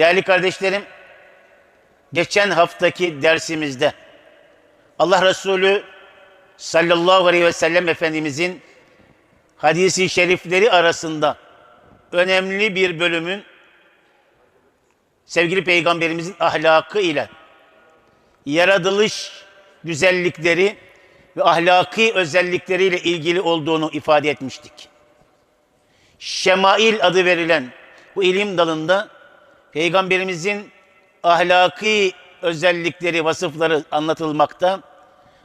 Değerli kardeşlerim, geçen haftaki dersimizde Allah Resulü sallallahu aleyhi ve sellem Efendimizin hadisi şerifleri arasında önemli bir bölümün sevgili peygamberimizin ahlakı ile yaratılış güzellikleri ve ahlaki özellikleriyle ilgili olduğunu ifade etmiştik. Şemail adı verilen bu ilim dalında peygamberimizin ahlaki özellikleri, vasıfları anlatılmakta.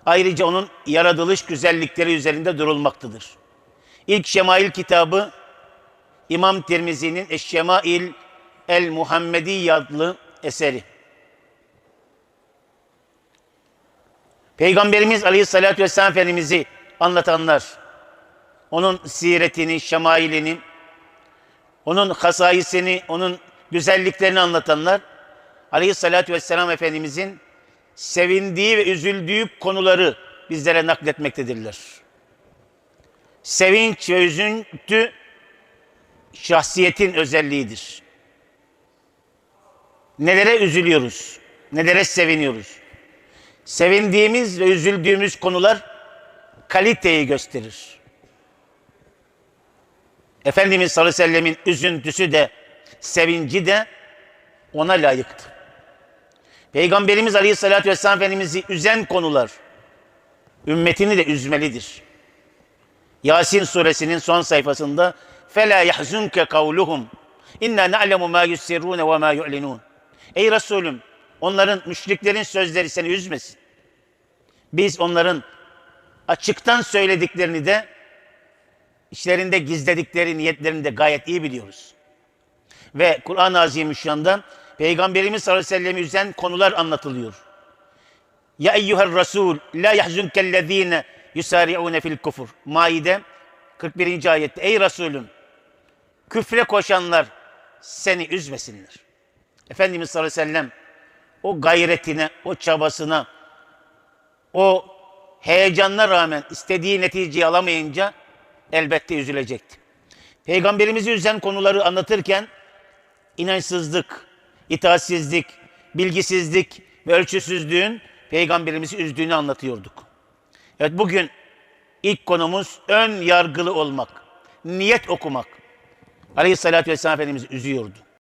Ayrıca onun yaratılış güzellikleri üzerinde durulmaktadır. İlk Şemail kitabı İmam Tirmizi'nin Eşşemail El Muhammedi adlı eseri. Peygamberimiz Aleyhisselatü Vesselam Efendimiz'i anlatanlar, onun siretini, şemailini, onun hasayisini, onun güzelliklerini anlatanlar, Aleyhisselatü Vesselam Efendimizin sevindiği ve üzüldüğü konuları bizlere nakletmektedirler. Sevinç ve üzüntü şahsiyetin özelliğidir. Nelere üzülüyoruz? Nelere seviniyoruz? Sevindiğimiz ve üzüldüğümüz konular kaliteyi gösterir. Efendimiz sallallahu aleyhi ve sellemin üzüntüsü de sevinci de ona layıktı. Peygamberimiz aleyhissalatü vesselam Efendimiz'i üzen konular ümmetini de üzmelidir. Yasin suresinin son sayfasında فَلَا يَحْزُنْكَ قَوْلُهُمْ اِنَّا نَعْلَمُ مَا يُسِّرُّونَ وَمَا يُعْلِنُونَ Ey Resulüm onların müşriklerin sözleri seni üzmesin. Biz onların açıktan söylediklerini de içlerinde gizledikleri niyetlerini de gayet iyi biliyoruz. Ve Kur'an-ı Azimüşşan'da Peygamberimiz sallallahu aleyhi ve sellem'i üzen konular anlatılıyor. Ya eyyuhel Resul la yahzunkellezine yusari'une fil kufur. Maide 41. ayette ey Resulüm küfre koşanlar seni üzmesinler. Efendimiz sallallahu aleyhi ve sellem o gayretine, o çabasına, o heyecanına rağmen istediği neticeyi alamayınca elbette üzülecekti. Peygamberimizi üzen konuları anlatırken inançsızlık, itaatsizlik, bilgisizlik ve ölçüsüzlüğün peygamberimizi üzdüğünü anlatıyorduk. Evet bugün ilk konumuz ön yargılı olmak, niyet okumak. Aleyhissalatü vesselam Efendimiz üzüyordu.